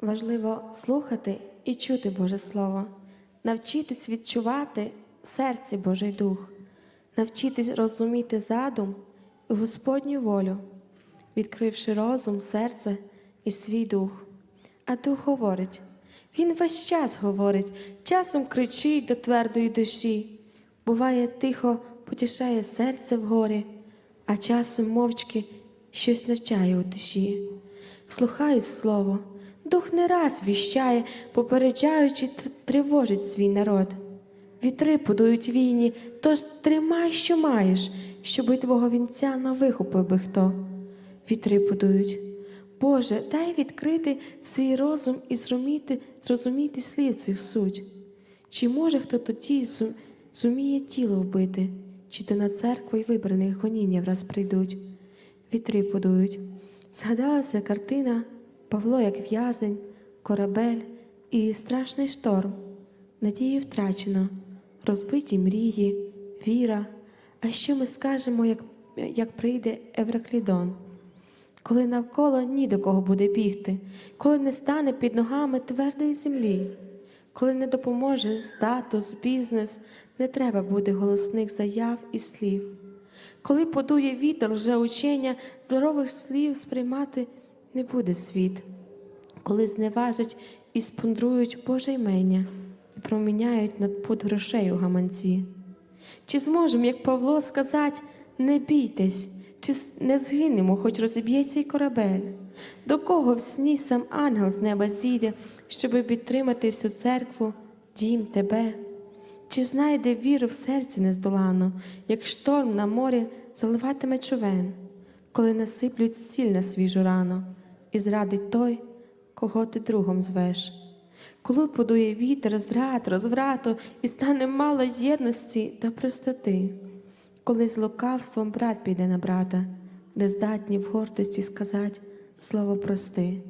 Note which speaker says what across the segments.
Speaker 1: Важливо слухати і чути Боже Слово, навчитись відчувати в серці Божий Дух, навчитись розуміти задум і Господню волю, відкривши розум, серце і свій дух. А дух говорить, він весь час говорить, часом кричить до твердої душі. Буває, тихо потішає серце в горі, а часом мовчки щось навчає у душі. Вслухай слово, дух не раз віщає, попереджаючи, тривожить свій народ. Вітри подують війні, тож тримай, що маєш, щоби твого вінця не вихопив би хто. Вітри подують. Боже, дай відкрити свій розум і зрозуміти, зрозуміти слів цих суть. Чи може хто тоді зуміє тіло вбити, чи то на церкву й вибраних гоніння враз прийдуть? Вітри подують. Згадалася картина Павло як в'язень, корабель і страшний шторм. Надії втрачено, розбиті мрії, віра. А що ми скажемо, як, як прийде Евраклідон? коли навколо ні до кого буде бігти, коли не стане під ногами твердої землі, коли не допоможе статус, бізнес, не треба буде голосних заяв і слів. Коли подує вітер лжеучення, здорових слів сприймати не буде світ, коли зневажать і спундрують Боже ймення і проміняють над пуд грошей у гаманці. Чи зможемо, як Павло, сказати не бійтесь, чи не згинемо, хоч розіб'ється й корабель? До кого в сні сам ангел з неба зійде, щоби підтримати всю церкву, дім тебе? Чи знайде віру в серці нездолану, як шторм на морі заливатиме човен, коли насиплють сіль на свіжу рану, і зрадить той, кого ти другом звеш? Коли подує вітер, зрад, розврату, і стане мало єдності та простоти, коли з лукавством брат піде на брата, де здатні в гордості сказати слово прости,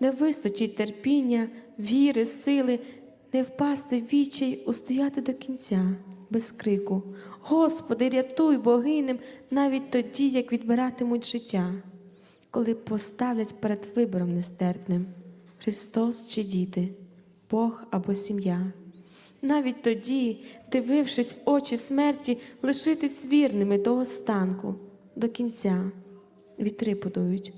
Speaker 1: не вистачить терпіння, віри, сили, не впасти в відчай, устояти до кінця, без крику. Господи, рятуй богинем навіть тоді, як відбиратимуть життя, коли поставлять перед вибором нестерпним Христос чи діти, Бог або сім'я. Навіть тоді, дивившись в очі смерті, лишитись вірними до останку, до кінця. Вітри подують.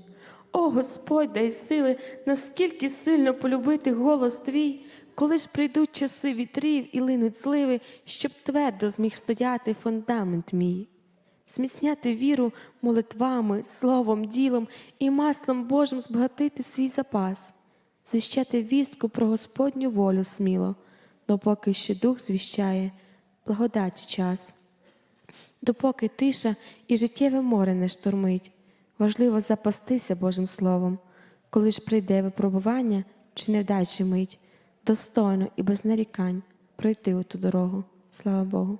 Speaker 1: О Господь, дай сили, наскільки сильно полюбити голос твій, коли ж прийдуть часи вітрів і линуть зливи, щоб твердо зміг стояти фундамент мій. Зміцняти віру молитвами, словом, ділом і маслом Божим збагатити свій запас, звіщати вістку про Господню волю сміло, допоки ще дух звіщає благодаті час. Допоки тиша і життєве море не штормить, важливо запастися Божим Словом, коли ж прийде випробування чи невдачі мить, достойно і без нарікань пройти у ту дорогу. Слава Богу.